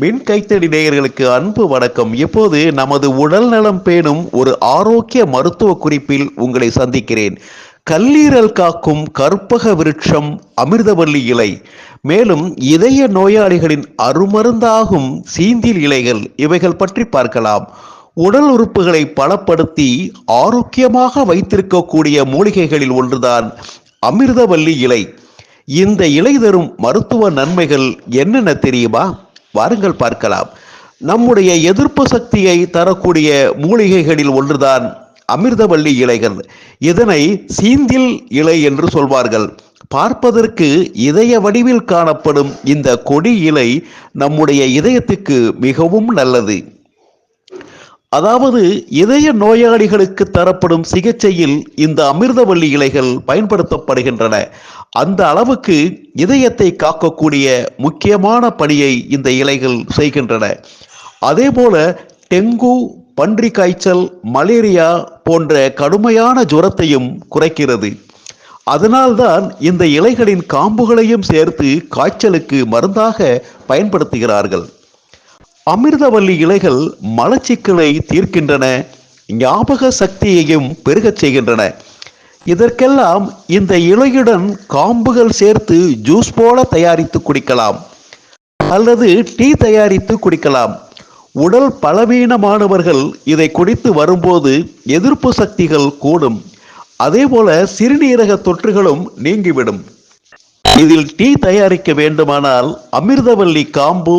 மின் கைத்தடி நேயர்களுக்கு அன்பு வணக்கம். இப்போது நமது உடல் நலம் பேணும் ஒரு ஆரோக்கிய மருத்துவ குறிப்பில் உங்களை சந்திக்கிறேன். கல்லீரல் காக்கும் கற்பக விருட்சம் அமிர்தவல்லி இலை. மேலும் இதய நோயாளிகளின் அருமருந்தாகும் சீந்தில் இலைகள் இவைகள் பற்றி பார்க்கலாம். உடல் உறுப்புகளை பலப்படுத்தி ஆரோக்கியமாக வைத்திருக்கக்கூடிய மூலிகைகளில் ஒன்றுதான் அமிர்தவல்லி இலை. இந்த இலை தரும் மருத்துவ நன்மைகள் என்னென்ன தெரியுமா? வாருங்கள் பார்க்கலாம். நம்முடைய எதிர்ப்பு சக்தியை தரக்கூடிய மூலிகைகளில் ஒன்றுதான் அமிர்தவள்ளி இலைகள் இதனை சீந்தில் இலை என்று சொல்வார்கள். பார்ப்பதற்கு இதய வடிவில் காணப்படும் இந்த கொடி இலை நம்முடைய இதயத்துக்கு மிகவும் நல்லது. அதாவது இதய நோயாளிகளுக்கு தரப்படும் சிகிச்சையில் இந்த அமிர்தவள்ளி இலைகள் பயன்படுத்தப்படுகின்றன. அந்த அளவுக்கு இதயத்தை காக்கக்கூடிய முக்கியமான பணியை இந்த இலைகள் செய்கின்றன. அதே போல டெங்கு பன்றி காய்ச்சல் மலேரியா போன்ற கடுமையான ஜுரத்தையும் குறைக்கிறது. அதனால்தான் இந்த இலைகளின் காம்புகளையும் சேர்த்து காய்ச்சலுக்கு மருந்தாக பயன்படுத்துகிறார்கள். அமிர்தவல்லி இலைகள் மலச்சிக்கலை தீர்க்கின்றன ஞாபக சக்தியையும் பெருகச் செய்கின்றன. இதற்கெல்லாம் இந்த இலையுடன் காம்புகள் சேர்த்து ஜூஸ் போல தயாரித்து குடிக்கலாம். அல்லது டீ தயாரித்து குடிக்கலாம். உடல் பலவீனமானவர்கள் இதை குடித்து வரும்போது எதிர்ப்பு சக்திகள் கூடும். அதேபோல சிறுநீரக தொற்றுகளும் நீங்கிவிடும். இதில் டீ தயாரிக்க வேண்டுமானால் அமிர்தவல்லி காம்பு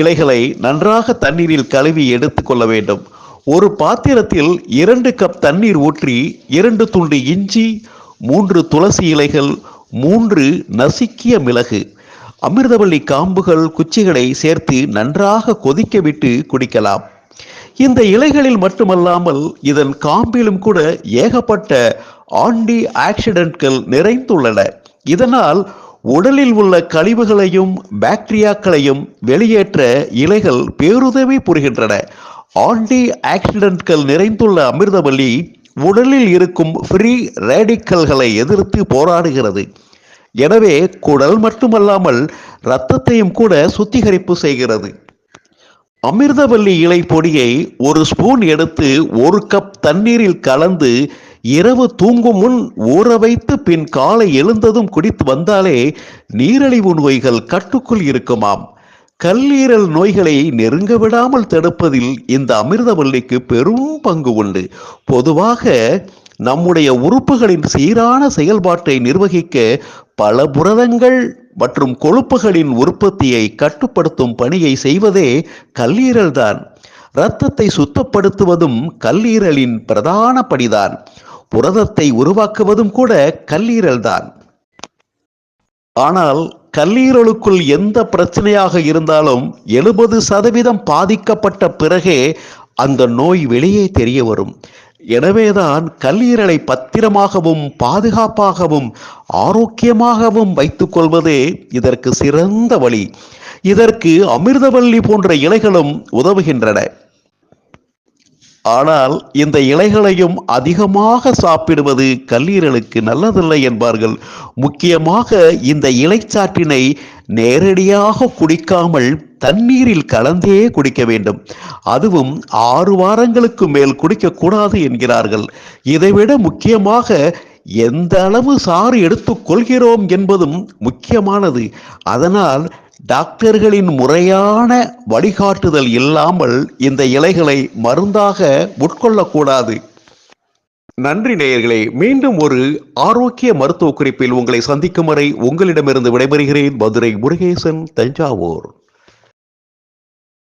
இலைகளை நன்றாக தண்ணீரில் கழுவி எடுத்துக்கொள்ள வேண்டும். ஒரு பாத்திரத்தில் இரண்டு கப் தண்ணீர் ஊற்றி இரண்டு துண்டு இஞ்சி மூன்று துளசி இலைகள் மூன்று நசுக்கிய மிளகு அமிர்தவள்ளி காம்புகள் குச்சிகளை சேர்த்து நன்றாக கொதிக்க விட்டு குடிக்கலாம். இந்த இலைகளில் மட்டுமல்லாமல் இதன் காம்பிலும் கூட ஏகப்பட்ட ஆன்டி ஆக்சிடென்ட்கள் நிறைந்துள்ளன. இதனால் உடலில் உள்ள கழிவுகளையும் பாக்டீரியாக்களையும் வெளியேற்ற இலைகள் பேருதவி புரிகின்றன. ஆன்டி ஆக்சிடென்ட்கள் நிறைந்துள்ள அமிர்தவல்லி உடலில் இருக்கும் ஃப்ரீ ரேடிக்கல்களை எதிர்த்து போராடுகிறது. எனவே குடல் மட்டுமல்லாமல் இரத்தத்தையும் கூட சுத்திகரிப்பு செய்கிறது. அமிர்தவல்லி இலை பொடியை ஒரு ஸ்பூன் எடுத்து ஒரு கப் தண்ணீரில் கலந்து இரவு தூங்கும் முன் ஊற வைத்து பின் காலை எழுந்ததும் குடித்து வந்தாலே நீரழிவு நோய்கள் கட்டுக்குள் இருக்குமாம். கல்லீரல் நோய்களை நெருங்க விடாமல் தடுப்பதில் இந்த அமிர்தவல்லிக்கு பெரும் பங்கு உண்டு. பொதுவாக நம்முடைய உறுப்புகளின் சீரான செயல்பாட்டை நிர்வகிக்க பல புரதங்கள் மற்றும் கொழுப்புகளின் உற்பத்தியை கட்டுப்படுத்தும் பணியை செய்வதே கல்லீரல் தான். இரத்தத்தை சுத்தப்படுத்துவதும் கல்லீரலின் பிரதான பணிதான். புரதத்தை உருவாக்குவதும் கூட கல்லீரல் தான். ஆனால் கல்லீரலுக்குள் எந்த பிரச்சனையாக இருந்தாலும் எழுபது சதவீதம் பாதிக்கப்பட்ட பிறகே அந்த நோய் வெளியே தெரிய வரும். எனவேதான் கல்லீரலை பத்திரமாகவும் பாதுகாப்பாகவும் ஆரோக்கியமாகவும் வைத்துக் கொள்வதே இதற்கு சிறந்த வழி. இதற்கு அமிர்தவல்லி போன்ற இலைகளும் உதவுகின்றன. ஆனால் இந்த இலைகளையும் அதிகமாக சாப்பிடுவது கல்லீரலுக்கு நல்லதில்லை என்பார்கள். முக்கியமாக இந்த இலைச்சாற்றினை நேரடியாக குடிக்காமல் தண்ணீரில் கலந்தே குடிக்க வேண்டும். அதுவும் ஆறு வாரங்களுக்கு மேல் குடிக்கக்கூடாது என்கிறார்கள். இதைவிட முக்கியமாக எந்த அளவு சாறு எடுத்துக்கொள்கிறோம் என்பதும் முக்கியமானது. அதனால் டாக்டர்களின் முறையான வழிகாட்டுதல் இல்லாமல் இந்த இலைகளை மருந்தாக உட்கொள்ளக்கூடாது. நன்றி நேயர்களே மீண்டும் ஒரு ஆரோக்கிய மருத்துவ குறிப்பில் உங்களை சந்திக்கும் வரை உங்களிடமிருந்து விடைபெறுகிறேன். மதுரை முருகேசன் தஞ்சாவூர்.